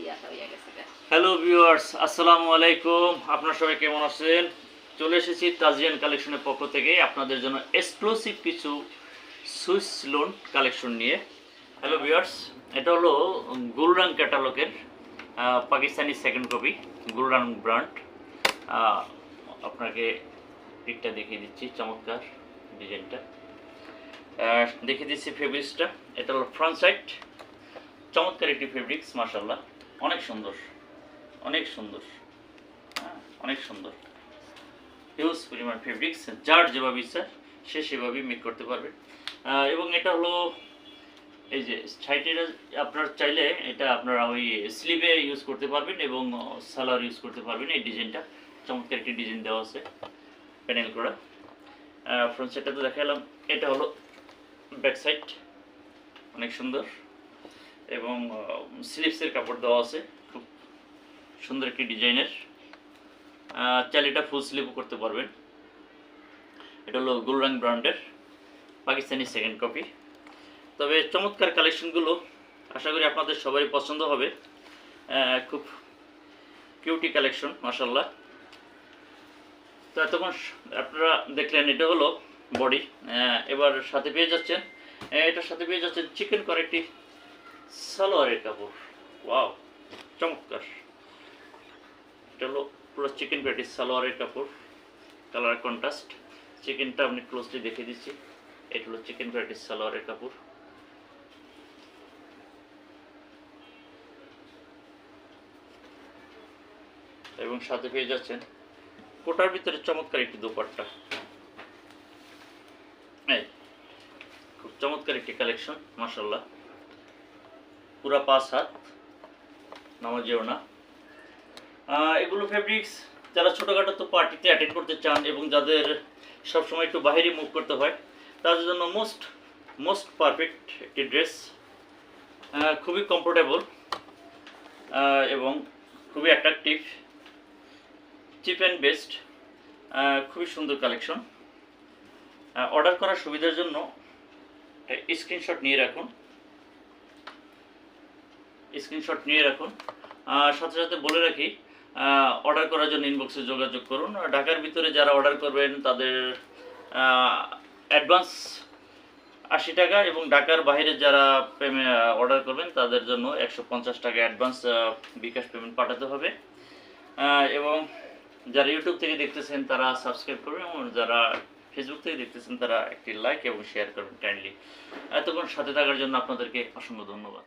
হয়ে। Hello viewers আসসালামু আলাইকুম। আপনারা সবাই কেমন আছেন? চলে এসেছি তাজিয়ান কালেকশনের পক্ষ থেকে আপনাদের জন্য এক্সক্লুসিভ কিছু সুইস লোন কালেকশন নিয়ে। হ্যালো ভিউয়ার্স এটা হলো Gulrang ক্যাটালগের Pakistani second copy Gulrang brand আপনাকে পিকটা দেখিয়ে দিচ্ছি, চমৎকার ডিজাইনটা। দেখিয়ে দিচ্ছি ফেব্রিক্সটা এটা হলো ফ্রন্ট সাইড চমৎকার একটি ফেব্রিক্স মাসাল্লাহ অনেক সুন্দর অনেক সুন্দর হ্যাঁ অনেক সুন্দর। হিউজ পরিমাণ ফেব্রিক্স যার যেভাবে ইচ্ছা সে সেভাবেই মেক করতে পারবে। এবং এটা হলো এই যে সাইটের আপনার চাইলে এটা আপনারা ওই স্লিভে ইউজ করতে পারবেন এবং সালোয়ার ইউজ করতে পারবেন। এই ডিজাইনটা চমৎকার একটি ডিজাইন দেওয়া আছে প্যানেল করা। ফ্রন্ট সাইডটা তো দেখালাম, এটা হলো ব্যাক সাইড অনেক সুন্দর। এবং স্লিপসের কাপড় দেওয়া আছে, খুব সুন্দর একটি ডিজাইনের। চাইলে এটা ফুল স্লিপও করতে পারবেন। এটা হলো গুলরাং ব্র্যান্ডের, পাকিস্তানি সেকেন্ড কপি তবে চমৎকার কালেকশনগুলো আশা করি আপনাদের সবারই পছন্দ হবে। খুব কিউটি কালেকশন মাসাল্লাহ তো এতক্ষণ আপনারা দেখলেন, এটা হলো বডি। এবার সাথে পেয়ে যাচ্ছেন, এটার সাথে পেয়ে যাচ্ছেন চিকেন একটি সালোয়ারের কাপড় ওয়াও চমৎকার এটা হলো পুরো চিকেন প্যাটিস সালোয়ারের কাপড় কালার কন্ট্রাস্ট চিকেনটা আপনি ক্লোজলি দেখে দিচ্ছি। এটা হলো চিকেন প্যাটিস সালোয়ারের কাপড় এবং সাথে পেয়ে যাচ্ছেন কোটার ভিতরে চমৎকার একটি দোপাট্টা। এই, খুব চমৎকার একটি কালেকশন মাসাল্লাহ পুরা পাঁচ হাত নামা যেও না। এগুলো ফেব্রিক্স যারা ছোটোখাটো তো পার্টিতে অ্যাটেন্ড করতে চান এবং যাদের সবসময় একটু বাইরে মুভ করতে হয়, তাদের জন্য মোস্ট মোস্ট পারফেক্ট একটি ড্রেস খুবই কমফোর্টেবল এবং খুবই অ্যাট্রাকটিভ চিপ অ্যান্ড বেস্ট খুবই সুন্দর কালেকশন অর্ডার করার সুবিধার জন্য স্ক্রিনশট নিয়ে রাখুন। স্ক্রিনশট নিয়ে রাখুন। সাথে সাথে বলে রাখি অর্ডার করার জন্য ইনবক্সে যোগাযোগ করুন। ঢাকার ভিতরে যারা অর্ডার করবেন, তাদের অ্যাডভান্স আশি টাকা এবং ঢাকার বাইরে যারা অর্ডার করবেন, তাদের জন্য একশো পঞ্চাশ টাকা অ্যাডভান্স বিকাশ পেমেন্ট পাঠাতে হবে। এবং যারা ইউটিউব থেকে দেখতেছেন, তারা সাবস্ক্রাইব করবেন এবং যারা ফেসবুক থেকে দেখতেছেন, তারা একটি লাইক এবং শেয়ার করবেন কাইন্ডলি এতক্ষণ সাথে থাকার জন্য আপনাদেরকে অসংখ্য ধন্যবাদ।